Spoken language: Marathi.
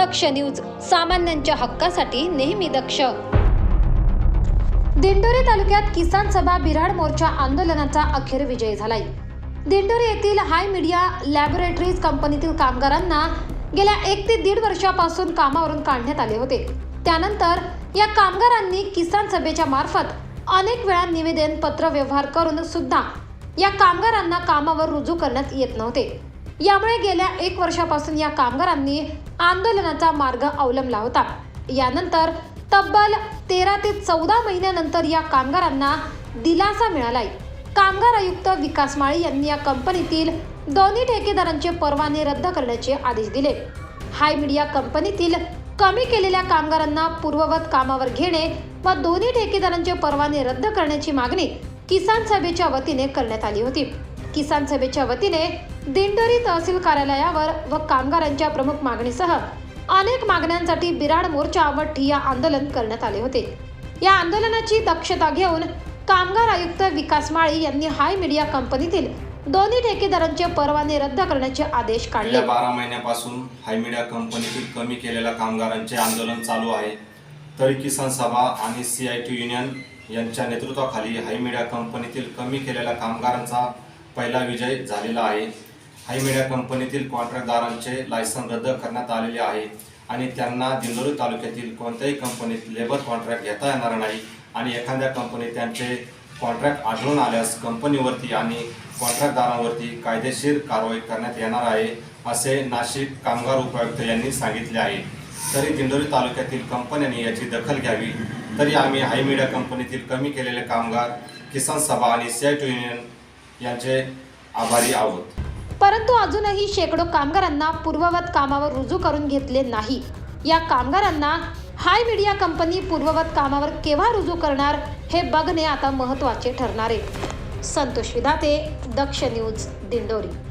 दक्ष न्यूज सामान्यांच्या हक्कासाठी नेहमी दक्ष. दिंडोरी तालुक्यात किसान सभा बिराड मोर्चा आंदोलनाचा अखेर विजय झालाय. दिंडोरी येथील हाय मीडिया लॅबोरेटरीज कंपनीतील कामगारांना गेल्या एक ते दीड वर्षापासून कामावरून काढण्यात आले होते. त्यानंतर या कामगारांनी किसान सभेच्या मार्फत अनेक वेळा निवेदन पत्र व्यवहार करून सुद्धा या कामगारांना कामावर रुजू करण्यात येत नव्हते. यामुळे गेल्या एक वर्षापासून या कामगारांनी आंदोलनाचा मार्ग अवलंबला होता. यानंतर तब्बल तेरा ते चौदा महिन्यानंतर या कामगारांना दिलासा मिळालाय. कामगार आयुक्त विकास माळी यांनी या कंपनीतील दोन्ही ठेकेदारांचे परवाने रद्द करण्याचे आदेश दिले. हाय मीडिया कंपनीतील कमी केलेल्या कामगारांना पूर्ववत कामावर घेणे व दोन्ही ठेकेदारांचे परवाने रद्द करण्याची मागणी किसान सभेच्या वतीने करण्यात आली होती. किसान सभेच्या वतीने दिंडोरी तहसील कार्यालयावर व कामगारांच्या प्रमुख मागणीसह अनेक मागण्यांसाठी बिराड मोर्चा व ठिया आंदोलन करण्यात आले होते. या आंदोलनाची दक्षता घेऊन कामगार आयुक्त विकास माळी यांनी हाय मीडिया कंपनीतील दोन्ही ठेकेदारांचे परवाने रद्द करण्याचे आदेश काढले. बारा महिन्यापासून हाय मीडिया कंपनीतील कमी केलेल्या कामगारांचे आंदोलन चालू आहे. तरी किसान सभा आणि सी आय टी युनियन यांच्या नेतृत्वाखाली हाय मीडिया कंपनीतील कमी केलेल्या कामगारांचा पहिला विजय झालेला आहे. हायमीडिया कंपनीतील कॉन्ट्रॅक्टदारांचे लायसन रद्द करण्यात आलेले आहे आणि त्यांना दिंडोरी तालुक्यातील कोणत्याही कंपनीत लेबर कॉन्ट्रॅक्ट घेता येणार नाही आणि एखाद्या कंपनीत त्यांचे कॉन्ट्रॅक्ट आढळून आल्यास कंपनीवरती आणि कॉन्ट्रॅक्टदारांवरती कायदेशीर कारवाई करण्यात येणार आहे असे नाशिक कामगार उपायुक्त यांनी सांगितले आहे. तरी दिंडोरी तालुक्यातील कंपन्यांनी याची दखल घ्यावी. तरी आम्ही हाय मीडिया कंपनीतील कमी केलेले कामगार किसान सभा आणि सेट युनियन यांचे आभारी आहोत. परंतु अजूनही शेकडो कामगारांना पूर्ववत कामावर रुजू करून घेतले नाही. या कामगारांना हाय मीडिया कंपनी पूर्ववत कामावर केव्हा रुजू करणार हे बघणे आता महत्त्वाचे ठरणार आहे. संतोष विधाते दक्ष न्यूज दिंडोरी.